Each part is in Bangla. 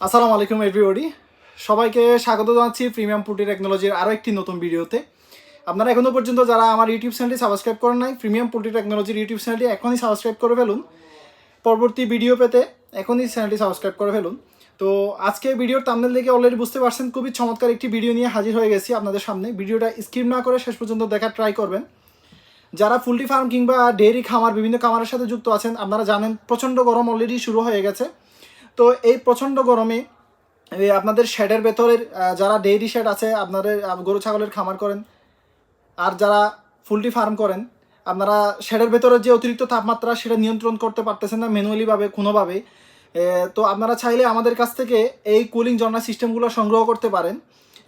আসসালামু আলাইকুম এভরিবডি সবাইকে স্বাগত জানাচ্ছি প্রিমিয়াম পুটি টেকনোলজির আরও একটি নতুন ভিডিওতে। আপনারা এখনও পর্যন্ত যারা আমার ইউটিউব চ্যানেলটি সাবস্ক্রাইব করেন নাই প্রিমিয়াম পুটি টেকনোলজির ইউটিউব চ্যানেলটি এখনই সাবস্ক্রাইব করে ফেলুন। পরবর্তী ভিডিও পেতে এখনই চ্যানেলটি সাবস্ক্রাইব করে ফেলুন। তো আজকে ভিডিওর তামনেল দেখে অলরেডি বুঝতে পারছেন, খুবই চমৎকার একটি ভিডিও নিয়ে হাজির হয়ে গেছি আপনাদের সামনে। ভিডিওটা স্কিপ না করে শেষ পর্যন্ত দেখার ট্রাই করবেন। যারা ফুলটি ফার্ম কিংবা ডেয়ারি খামার, বিভিন্ন খামারের সাথে যুক্ত আছেন, আপনারা জানেন প্রচণ্ড গরম অলরেডি শুরু হয়ে গেছে। তো এই প্রচণ্ড গরমে আপনাদের শেডের ভেতরের যারা ডেইরি শেড আছে, আপনাদের গরু, ছাগলের খামার করেন, আর যারা ফুলটি ফার্ম করেন, আপনারা শেডের ভেতরে যে অতিরিক্ত তাপমাত্রা, সেটা নিয়ন্ত্রণ করতে পারতেছেন না ম্যানুয়ালিভাবে, কোনোভাবে। তো আপনারা চাইলে আমাদের কাছ থেকে এই কুলিং জর্নার সিস্টেমগুলো সংগ্রহ করতে পারেন।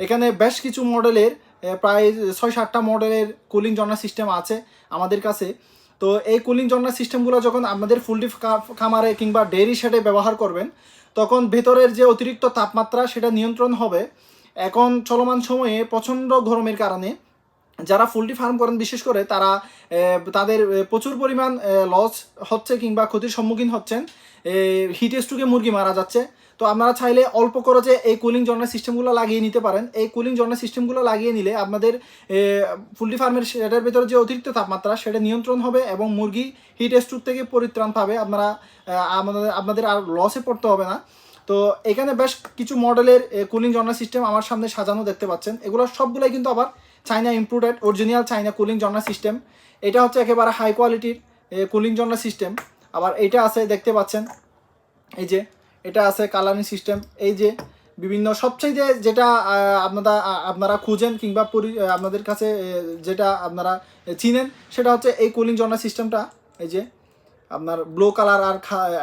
এখানে বেশ কিছু মডেলের প্রায় ছয় সাতটা মডেলের কুলিং জর্না সিস্টেম আছে আমাদের কাছে। তো এই কুলিং জর্নার সিস্টেমগুলো যখন আপনাদের ফুলটি খামারে কিংবা ডেয়ারি শেডে ব্যবহার করবেন, তখন ভেতরের যে অতিরিক্ত তাপমাত্রা সেটা নিয়ন্ত্রণ হবে। এখন চলমান সময়ে প্রচণ্ড গরমের কারণে যারা ফুলটি ফার্ম করেন, বিশেষ করে তারা তাদের প্রচুর পরিমাণ লস হচ্ছে কিংবা ক্ষতির সম্মুখীন হচ্ছেন। হিট স্ট্রোকে মুরগি মারা যাচ্ছে। তো আপনারা চাইলে অল্প খরচে এই কুলিং জর্নার সিস্টেমগুলো লাগিয়ে নিতে পারেন। এই কুলিং জর্নার সিস্টেমগুলো লাগিয়ে নিলে আপনাদের ফুলটি ফার্মের সেটার ভেতরে যে অতিরিক্ত তাপমাত্রা, সেটা নিয়ন্ত্রণ হবে এবং মুরগি হিট স্ট্রোক থেকে পরিত্রাণ পাবে। আপনারা আমাদের, আপনাদের আর লসে পড়তে হবে না। তো এখানে বেশ কিছু মডেলের কুলিং জর্নার সিস্টেম আমার সামনে সাজানো দেখতে পাচ্ছেন। এগুলো সবগুলোই কিন্তু আবার China imported original China cooling জর্নার system এটা হচ্ছে একেবারে হাই কোয়ালিটির কুলিং জর্নার সিস্টেম আবার এইটা আছে, দেখতে পাচ্ছেন। এই যে, এটা আছে কালারিং সিস্টেম। এই যে, বিভিন্ন সবচেয়ে যেটা আপনারা আপনারা খুঁজেন কিংবা পরি আপনাদের কাছে যেটা আপনারা চিনেন, সেটা হচ্ছে এই কুলিং জর্নার সিস্টেমটা। এই যে, আপনার ব্লু কালার আর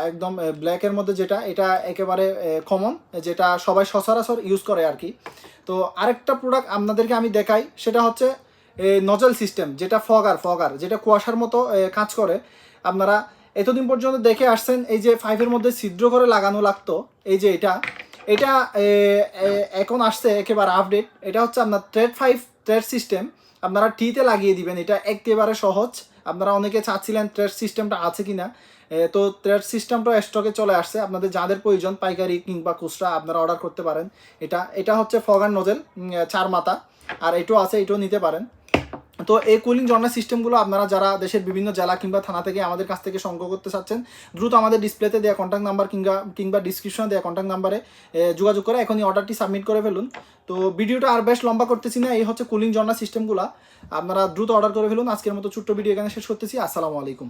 একদম ব্ল্যাকের মধ্যে যেটা, এটা একেবারে কমন যেটা সবাই সচরাচর ইউজ করে আর কি। তো আরেকটা প্রোডাক্ট আপনাদেরকে আমি দেখাই, সেটা হচ্ছে নজল সিস্টেম যেটা ফগার ফগার যেটা কুয়াশার মতো কাজ করে। আপনারা এতদিন পর্যন্ত দেখে আসছেন এই যে ফাইভের মধ্যে ছিদ্র করে লাগানো লাগতো এই যে এটা। এটা এখন আসছে একেবারে আপডেট এটা হচ্ছে আপনার ট্রেড ফাইভ ট্রেড সিস্টেম আপনারা টিতে লাগিয়ে দিবেন এটা একেবারে সহজ। আপনারা অনেকে চাচ্ছিলেন ট্রেড সিস্টেমটা আছে কিনা। এ, তো ট্রেড সিস্টেমটা স্টকে চলে আসছে। আপনাদের যাদের প্রয়োজন পাইকারি কিংবা খুচরা আপনারা অর্ডার করতে পারেন। এটা এটা হচ্ছে ফগার নোজেল চার মাথা। আর এটাও আছে এটাও নিতে পারেন। তো এই কুলিং জর্নার সিস্টেমগুলো আপনারা যারা দেশের বিভিন্ন জেলা কিংবা থানা থেকে আমাদের কাছ থেকে সংগ্রহ করতে চাচ্ছেন, দ্রুত আমাদের ডিসপ্লেতে দেওয়া কন্ট্যাক্ট নাম্বার কিংবা কিংবা ডিসক্রিপশনে দেওয়া কন্ট্যাক্ট নাম্বারে যোগাযোগ করে এখনই অর্ডারটি সাবমিট করে ফেলুন। তো ভিডিওটা আর বেশ লম্বা করতেছি না, এই হচ্ছে কুলিং জর্নার সিস্টেমগুলো আপনারা দ্রুত অর্ডার করে ফেলুন। আজকের মতো ছোট্ট ভিডিও এখানে শেষ করতেছি। আসসালামু আলাইকুম।